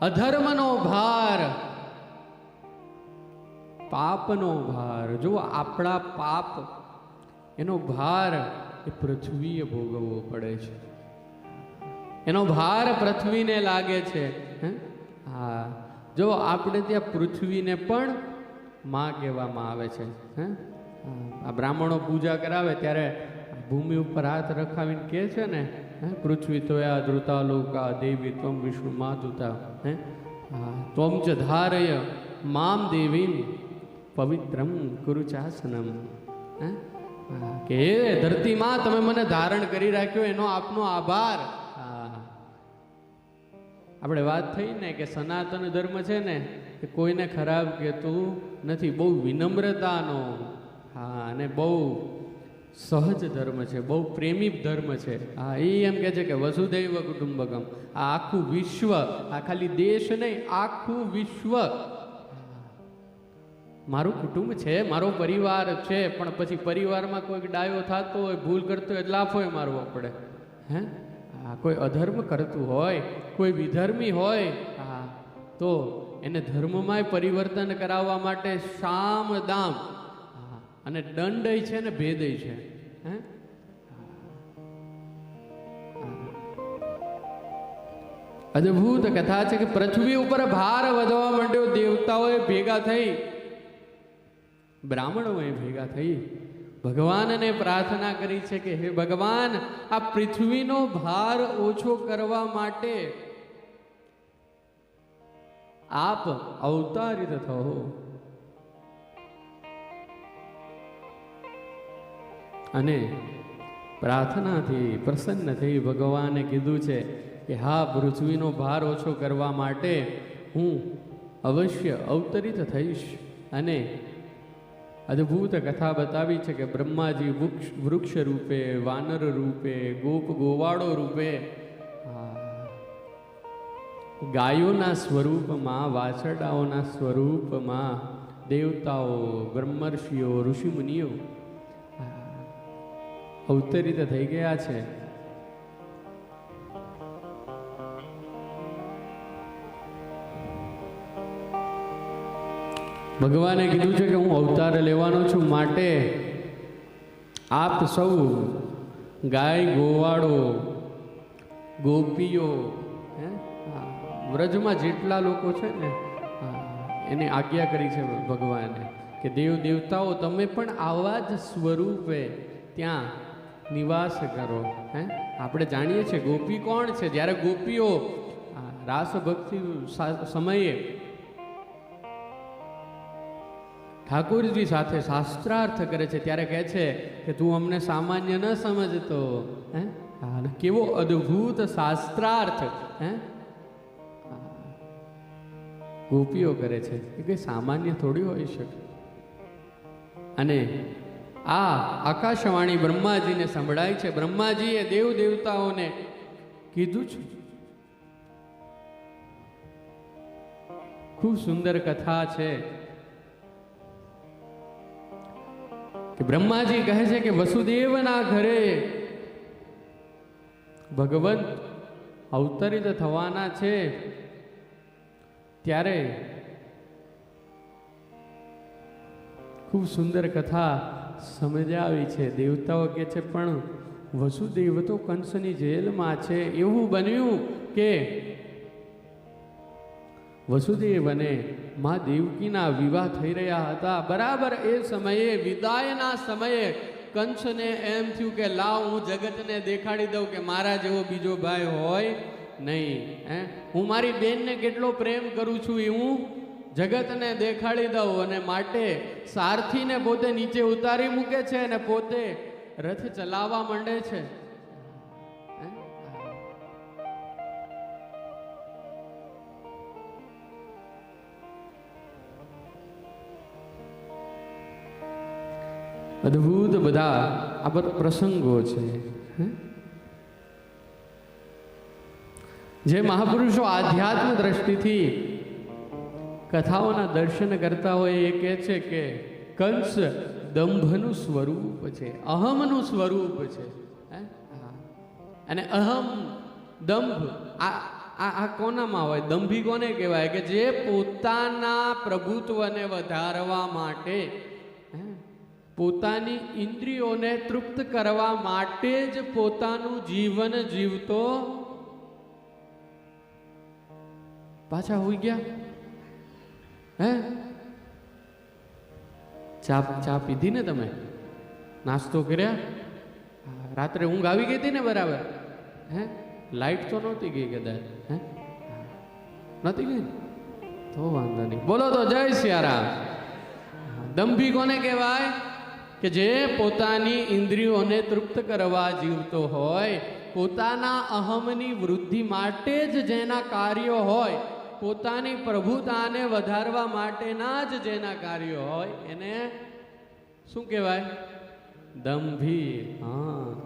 અધર્મનો ભાર. પાપનો ભાર. જો આપણા પાપ એનો ભાર એ પૃથ્વીએ ભોગવવો પડે છે. એનો ભાર પૃથ્વીને લાગે છે. હે? જો આપણે ત્યાં પૃથ્વીને પણ માં કહેવામાં આવે છે. હા, આ બ્રાહ્મણો પૂજા કરાવે ત્યારે ભૂમિ ઉપર હાથ રખાવીને કહે છે ને હે? પૃથ્વી તોયા ધ્રુતા લોકા દેવી ત્વમ વિષ્ણુ માતુતા હે? હા ત્વમ ચ ધારય મામ દેવીમ પવિત્રમ કુરુચાસનમ, હે? કે હે ધરતીમાં તમે મને ધારણ કરી રાખ્યો, એનો આપનો આભાર. આપણે વાત થઈ ને કે સનાતન ધર્મ છે ને, એ કોઈને ખરાબ કહેતું નથી, બહુ વિનમ્રતાનો, હા, અને બહુ સહજ ધર્મ છે, બહુ પ્રેમી ધર્મ છે. હા, એ એમ કે છે કે વસુદૈવ કુટુંબકમ. આ આખું વિશ્વ, આ ખાલી દેશ નહીં, આખું વિશ્વ. મારું કુટુંબ છે, મારો પરિવાર છે, પણ પછી પરિવારમાં કોઈક ડાયો થતો હોય, ભૂલ કરતો હોય લાફોય મારવો પડે. હે? હા, કોઈ અધર્મ કરતું હોય, કોઈ વિધર્મી હોય, હા, તો એને ધર્મમાંય પરિવર્તન કરાવવા માટે સામ દામ. અને દંડય છે ને ભેદય છે. હે? અદ્ભુત કથા છે કે પૃથ્વી ઉપર ભાર વધવા માંડ્યો, દેવતાઓએ ભેગા થઈ, બ્રાહ્મણોએ ભેગા થઈ, ભગવાનને પ્રાર્થના કરી છે કે હે ભગવાન, આ પૃથ્વીનો ભાર ઓછો કરવા માટે આપ અવતારિત થો અને પ્રાર્થનાથી પ્રસન્ન થઈ ભગવાને કીધું છે કે, હા, પૃથ્વીનો ભાર ઓછો કરવા માટે હું અવશ્ય અવતરિત થઈશ. અને અદ્ભુત કથા બતાવી છે કે, બ્રહ્માજી વૃક્ષ વૃક્ષ રૂપે, વાનર રૂપે, ગોપ ગોવાળો રૂપે ગાયોના સ્વરૂપમાં, વાછરડાઓના સ્વરૂપમાં, દેવતાઓ, બ્રહ્મર્ષિઓ, ઋષિમુનિઓ અવતરિત થઈ ગયા છે. ભગવાને કીધું છે કે હું અવતાર લેવાનો છું માટે આપ સૌ ગાય, ગોવાળો, ગોપીઓ, હે? વ્રજમાં જેટલા લોકો છે ને એને આજ્ઞા કરી છે ભગવાને કે દેવ દેવતાઓ, તમે પણ આવા જ સ્વરૂપે ત્યાં નિવાસ કરો, હે? આપણે જાણીએ છીએ ગોપી કોણ છે? જ્યારે ગોપીઓ રાસભક્તિ રાસ ભક્તિ સમયે ઠાકોરજી સાથે શાસ્ત્રાર્થ કરે છે, ત્યારે કહે છે કે તું અમને સામાન્ય ન સમજતો, હે? કેવો અદ્ભુત શાસ્ત્રાર્થ, હે? ગોપીઓ કરે છે. એ કંઈ સામાન્ય થોડી હોઈ શકે. અને આ આકાશવાણી બ્રહ્માજીને સંભળાય છે. બ્રહ્માજીએ દેવ દેવતાઓને કીધું છે. ખૂબ સુંદર કથા છે. કે બ્રહ્માજી કહે છે કે વસુદેવના ઘરે ભગવંત અવતરિત થવાના છે. ત્યારે ખૂબ સુંદર કથા સમજાવી છે. દેવતાઓ કે છે, પણ વસુદેવ તો કંસની જેલમાં છે. એવું બન્યું કે વસુદેવ અને મા દેવકીના વિવાહ થઈ રહ્યા હતા. બરાબર એ સમયે, વિદાયના સમયે કંસને એમ થયું કે, લાવ, હું જગતને દેખાડી દઉં કે મારા જેવો બીજો ભાઈ હોય નહીં. હે? હું મારી બેનને કેટલો પ્રેમ કરું છું એ હું જગતને દેખાડી દઉં અને માટે સારથીને પોતે નીચે ઉતારી મૂકે છે અને પોતે રથ ચલાવવા માંડે છે? અદ્ભુત બધા આ બધા પ્રસંગો છે? જે મહાપુરુષો આધ્યાત્મ દ્રષ્ટિથી કથાઓના દર્શન કરતા હોય એ કહે છે કે કંસ દંભનું સ્વરૂપ છે, અહમનું સ્વરૂપ છે. અને અહમ, દંભ, આ આ કોનામાં હોય? દંભી કોને કહેવાય? કે જે પોતાના પ્રભુત્વને વધારવા માટે પોતાની ઇન્દ્રિયોને તૃપ્ત કરવા માટે જ પોતાનું જીવન જીવતો. પાછા હોઈ ગયા? હે? ચા ચા પીધી ને તમે? નાસ્તો કર્યા? રાત્રે ઊંઘ આવી ગઈ હતી ને બરાબર? હે? લાઈટ તો નહોતી ગઈ કદાચ, હે? નહોતી ગઈ? તો વાંધો નહીં. બોલો તો જય સિયારામ. દંભી કોને કહેવાય? કે જે પોતાની ઇન્દ્રિયોને તૃપ્ત કરવા જીવતો હોય, પોતાના અહમની વૃદ્ધિ માટે જ જેના કાર્યો હોય પોતાની પ્રભુતાને વધારવા માટેના જ જેના કાર્યો હોય એને શું કહેવાય? દંભી હા.